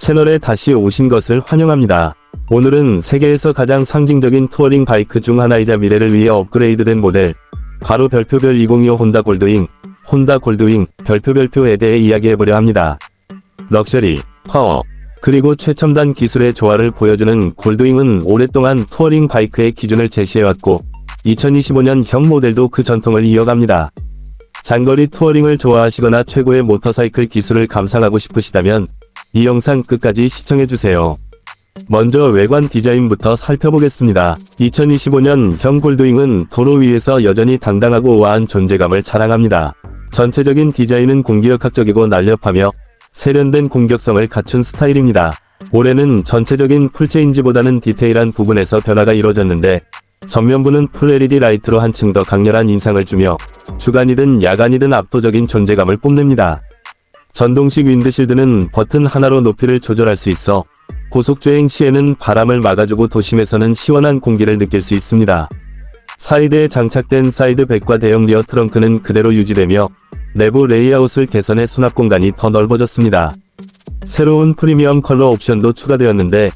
채널에 다시 오신 것을 환영합니다. 오늘은 세계에서 가장 상징적인 투어링 바이크 중 하나이자 미래를 위해 업그레이드된 모델, 바로 별표별 2025 혼다 골드윙, 혼다 골드윙 별표별표에 대해 이야기해보려 합니다. 럭셔리, 파워, 그리고 최첨단 기술의 조화를 보여주는 골드윙은 오랫동안 투어링 바이크의 기준을 제시해왔고, 2025년 형 모델도 그 전통을 이어갑니다. 장거리 투어링을 좋아하시거나 최고의 모터사이클 기술을 감상하고 싶으시다면 이 영상 끝까지 시청해주세요. 먼저 외관 디자인부터 살펴보겠습니다. 2025년 형 골드윙은 도로 위에서 여전히 당당하고 우아한 존재감을 자랑합니다. 전체적인 디자인은 공기역학적이고 날렵하며 세련된 공격성을 갖춘 스타일입니다. 올해는 전체적인 풀체인지보다는 디테일한 부분에서 변화가 이루어졌는데 전면부는 풀 LED 라이트로 한층 더 강렬한 인상을 주며 주간이든 야간이든 압도적인 존재감을 뽐냅니다. 전동식 윈드실드는 버튼 하나로 높이를 조절할 수 있어 고속주행 시에는 바람을 막아주고 도심에서는 시원한 공기를 느낄 수 있습니다. 사이드에 장착된 사이드 백과 대형 리어 트렁크는 그대로 유지되며 내부 레이아웃을 개선해 수납 공간이 더 넓어졌습니다. 새로운 프리미엄 컬러 옵션도 추가되었는데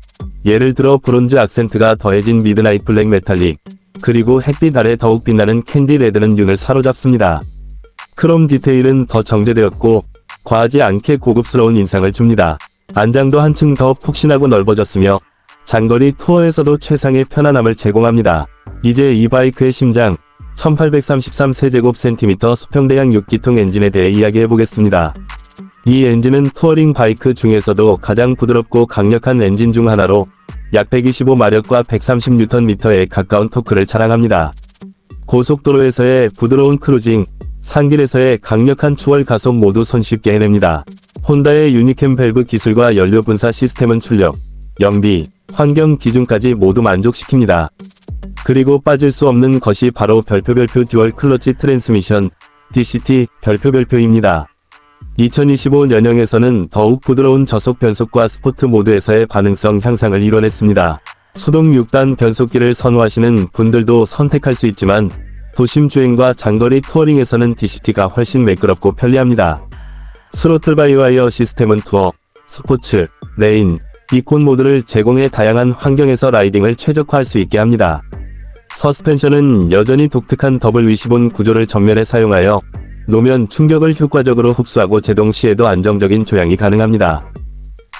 예를 들어 브론즈 악센트가 더해진 미드나잇 블랙 메탈릭 그리고 햇빛 아래 더욱 빛나는 캔디 레드는 눈을 사로잡습니다. 크롬 디테일은 더 정제되었고 과하지 않게 고급스러운 인상을 줍니다. 안장도 한층 더 푹신하고 넓어졌으며 장거리 투어에서도 최상의 편안함을 제공합니다. 이제 이 바이크의 심장 1833 세제곱센티미터 수평대양 6기통 엔진에 대해 이야기해 보겠습니다. 이 엔진은 투어링 바이크 중에서도 가장 부드럽고 강력한 엔진 중 하나로 약 125마력과 130Nm에 가까운 토크를 자랑합니다. 고속도로에서의 부드러운 크루징, 산길에서의 강력한 추월 가속 모두 손쉽게 해냅니다. 혼다의 유니캠 밸브 기술과 연료 분사 시스템은 출력, 연비, 환경 기준까지 모두 만족시킵니다. 그리고 빠질 수 없는 것이 바로 별표별표 듀얼 클러치 트랜스미션, DCT 별표별표입니다. 2025 년형에서는 더욱 부드러운 저속 변속과 스포트 모드에서의 반응성 향상을 이뤄냈습니다. 수동 6단 변속기를 선호하시는 분들도 선택할 수 있지만 도심 주행과 장거리 투어링에서는 DCT가 훨씬 매끄럽고 편리합니다. 스로틀 바이 와이어 시스템은 투어, 스포츠, 레인, 이콘 모드를 제공해 다양한 환경에서 라이딩을 최적화할 수 있게 합니다. 서스펜션은 여전히 독특한 더블 위시본 구조를 전면에 사용하여 노면 충격을 효과적으로 흡수하고 제동 시에도 안정적인 조향이 가능합니다.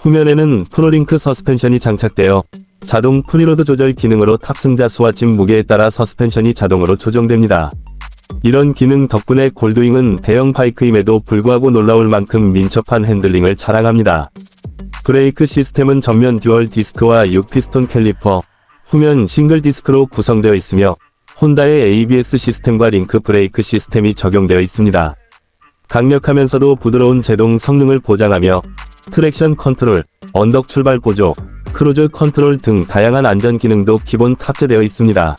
후면에는 프로링크 서스펜션이 장착되어 자동 프리로드 조절 기능으로 탑승자 수와 짐 무게에 따라 서스펜션이 자동으로 조정됩니다. 이런 기능 덕분에 골드윙은 대형 바이크임에도 불구하고 놀라울 만큼 민첩한 핸들링을 자랑합니다. 브레이크 시스템은 전면 듀얼 디스크와 6피스톤 캘리퍼, 후면 싱글 디스크로 구성되어 있으며 혼다의 ABS 시스템과 링크 브레이크 시스템이 적용되어 있습니다. 강력하면서도 부드러운 제동 성능을 보장하며 트랙션 컨트롤, 언덕 출발 보조, 크루즈 컨트롤 등 다양한 안전 기능도 기본 탑재되어 있습니다.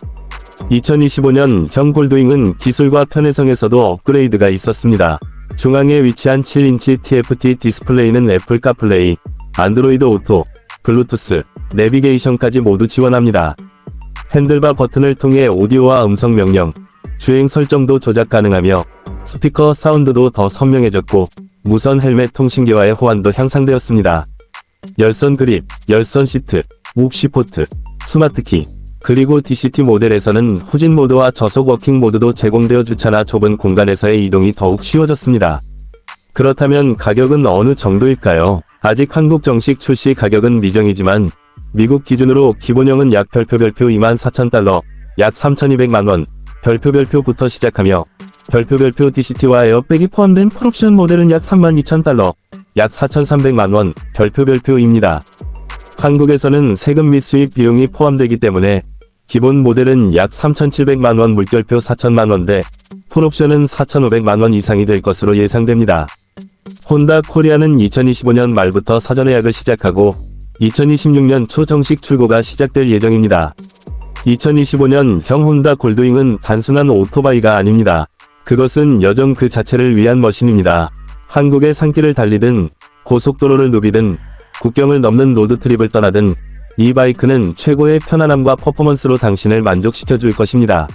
2025년 형 골드윙은 기술과 편의성에서도 업그레이드가 있었습니다. 중앙에 위치한 7인치 TFT 디스플레이는 애플 카플레이, 안드로이드 오토, 블루투스, 내비게이션까지 모두 지원합니다. 핸들바 버튼을 통해 오디오와 음성 명령, 주행 설정도 조작 가능하며 스피커 사운드도 더 선명해졌고 무선 헬멧 통신기와의 호환도 향상되었습니다. 열선 그립, 열선 시트, 묵시 포트, 스마트키, 그리고 DCT 모델에서는 후진 모드와 저속 워킹 모드도 제공되어 주차나 좁은 공간에서의 이동이 더욱 쉬워졌습니다. 그렇다면 가격은 어느 정도일까요? 아직 한국 정식 출시 가격은 미정이지만 미국 기준으로 기본형은 약 별표별표 24,000달러, 약 3,200만원, 별표별표부터 시작하며 별표별표 DCT와 에어백이 포함된 풀옵션 모델은 약 32,000달러, 약 4,300만원, 별표별표입니다. 한국에서는 세금 및 수입 비용이 포함되기 때문에 기본 모델은 약 3,700만원 물결표 4,000만원대, 풀옵션은 4,500만원 이상이 될 것으로 예상됩니다. 혼다 코리아는 2025년 말부터 사전 예약을 시작하고 2026년 초 정식 출고가 시작될 예정입니다. 2025년 형 혼다 골드윙은 단순한 오토바이가 아닙니다. 그것은 여정 그 자체를 위한 머신입니다. 한국의 산길을 달리든 고속도로를 누비든 국경을 넘는 로드트립을 떠나든 이 바이크는 최고의 편안함과 퍼포먼스로 당신을 만족시켜 줄 것입니다.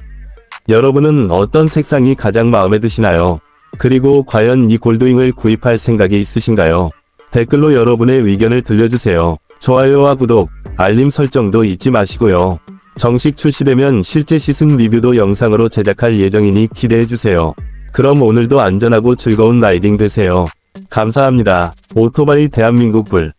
여러분은 어떤 색상이 가장 마음에 드시나요? 그리고 과연 이 골드윙을 구입할 생각이 있으신가요? 댓글로 여러분의 의견을 들려주세요. 좋아요와 구독, 알림 설정도 잊지 마시고요. 정식 출시되면 실제 시승 리뷰도 영상으로 제작할 예정이니 기대해주세요. 그럼 오늘도 안전하고 즐거운 라이딩 되세요. 감사합니다. 오토바이 대한민국 불